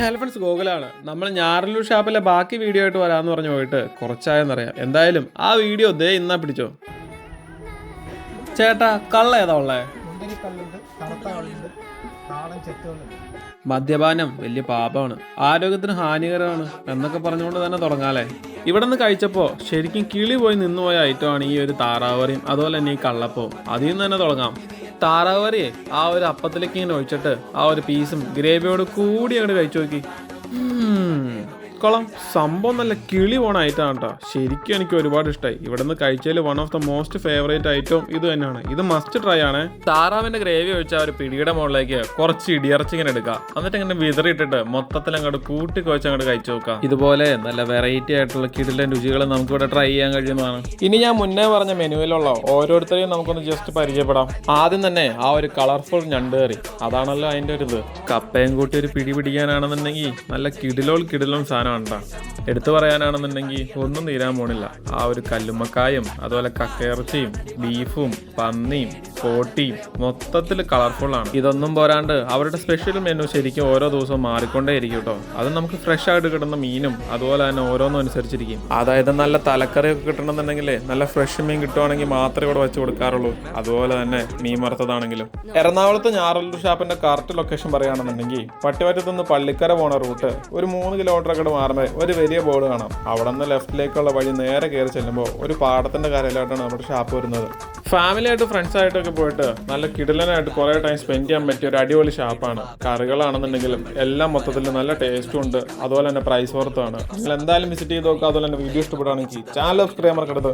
Hello friends ഗോകുലാണ്. നമ്മൾ ഞാറല്ലൂർ ഷാപ്പിലെ ബാക്കി video ആയിട്ട് വരാമെന്ന് പറഞ്ഞു പോയിട്ട് കുറച്ചായെന്നറിയാം. എന്തായാലും ആ വീഡിയോ ദേ ഇന്നാ പിടിച്ചോ. ചേട്ടാ കള്ള ഏതാ ഉള്ളേ? മദ്യപാനം വലിയ പാപമാണ്. ആരോഗ്യത്തിന് ഹാനികരമാണ് എന്നൊക്കെ പറഞ്ഞുകൊണ്ട് തന്നെ തുടങ്ങാലേ ഇവിടെ നിന്ന് കഴിച്ചപ്പോൾ ശരിക്കും കിളി പോയി നിന്നുപോയ ഐറ്റമാണ് ഈ ഒരു താറാവറിയും അതുപോലെ തന്നെ ഈ കള്ളപ്പവും. അതിൽ നിന്ന് തന്നെ തുടങ്ങാം. താറാവറിയെ ആ ഒരു അപ്പത്തിലേക്ക് ഇങ്ങനെ ഒഴിച്ചിട്ട് ആ ഒരു പീസും ഗ്രേവിയോട് കൂടി അങ്ങോട്ട് കഴിച്ചു നോക്കി. കൊള്ളാം സംഭവം നല്ല കിളി പോണ ഐറ്റം കേട്ടോ. ശരിക്കും എനിക്ക് ഒരുപാട് ഇഷ്ടമായി ഇവിടെ നിന്ന് കഴിച്ചതിൽ one of the most favourite item ഇത് തന്നെയാണ്. ഇത് മസ്റ്റ് ട്രൈ ആണ്. താറാവിന്റെ ഗ്രേവി ഒഴിച്ച ആ ഒരു പിടിയുടെ മുകളിലേക്ക് കുറച്ച് ഇടിയിറച്ചി ഇങ്ങനെ എടുക്കാം എന്നിട്ട് ഇങ്ങനെ വിതറിയിട്ടിട്ട് മൊത്തത്തിൽ അങ്ങോട്ട് കൂട്ടി കുഴച്ച് അങ്ങോട്ട് കഴിച്ചു നോക്കാം ഇതുപോലെ നല്ല വെറൈറ്റി ആയിട്ടുള്ള കിടിലൻ രുചികൾ നമുക്ക് ഇവിടെ ട്രൈ ചെയ്യാൻ കഴിയുന്നതാണ്. ഇനി ഞാൻ മുന്നേ പറഞ്ഞ മെനുവിലുള്ള ഓരോരുത്തരെയും നമുക്കൊന്ന് ജസ്റ്റ് പരിചയപ്പെടാം. ആദ്യം തന്നെ ആ ഒരു കളർഫുൾ ഞണ്ട് കറി. അതാണല്ലോ അതിന്റെ ഒരു ഇത്. കപ്പയും കൂട്ടി ഒരു പിടി പിടിക്കാനാണെന്നുണ്ടെങ്കിൽ നല്ല കിടിലോൾ കിടിലോൾ സാധനമാണ്. ട്ടോ. എടുത്തു പറയാനാണെന്നുണ്ടെങ്കിൽ ഒന്നും തീരാൻ പോണില്ല ആ ഒരു കല്ലുമ്മക്കായും അതുപോലെ കക്കയിറച്ചിയും ബീഫും പന്നിയും കോട്ടിയും മൊത്തത്തിൽ കളർഫുൾ ആണ്. ഇതൊന്നും പോരാണ്ട് അവരുടെ സ്പെഷ്യൽ മെനു ശരിക്കും ഓരോ ദിവസവും മാറിക്കൊണ്ടേ ഇരിക്കും കേട്ടോ അത് നമുക്ക് ഫ്രഷ് ആയിട്ട് കിട്ടുന്ന മീനും അതുപോലെ തന്നെ ഓരോന്നും അനുസരിച്ചിരിക്കും. അതായത് നല്ല തലക്കറിയൊക്കെ കിട്ടണമെന്നുണ്ടെങ്കിൽ നല്ല ഫ്രഷ് മീൻ കിട്ടുവാണെങ്കിൽ മാത്രമേ ഇവിടെ വെച്ച് കൊടുക്കാറുള്ളൂ. അതുപോലെ തന്നെ മീൻ വറുത്തതാണെങ്കിലും. എറണാകുളത്ത് ഞാറല്ലൂർ ഷാപ്പിന്റെ കറക്റ്റ് ലൊക്കേഷൻ പറയുകയാണെന്നുണ്ടെങ്കിൽ പട്ടിവറ്റത്തുനിന്ന് പള്ളിക്കര പോണ റൂട്ട് ഒരു മൂന്ന് കിലോമീറ്റർ ഒക്കെ മാറുമ്പോൾ ഒരു വലിയ ബോർഡ് കാണാം. അവിടെ നിന്ന് ലെഫ്റ്റിലേക്കുള്ള വഴി നേരെ കയറി ചെല്ലുമ്പോൾ ഒരു പാടത്തിന്റെ കരയിലായിട്ടാണ് നമ്മുടെ ഷാപ്പ് വരുന്നത്. ഫാമിലി ആയിട്ട് ഫ്രണ്ട്സ് ആയിട്ടൊക്കെ പോയിട്ട് നല്ല കിടിലനായിട്ട് കുറേ ടൈം സ്പെൻഡ് ചെയ്യാൻ പറ്റിയ ഒരു അടിപൊളി ഷാപ്പാണ് കറികളാണെന്നുണ്ടെങ്കിലും എല്ലാം മൊത്തത്തിൽ നല്ല ടേസ്റ്റും ഉണ്ട്. അതുപോലെ തന്നെ പ്രൈസ് വർത്താണ് നിങ്ങൾ എന്തായാലും വിസിറ്റ് ചെയ്ത് നോക്കുക അതുപോലെ തന്നെ വീഡിയോ ഇഷ്ടപ്പെടുകയാണെങ്കിൽ ചാനൽ സബ്സ്ക്രൈബ് മറക്കരുത്.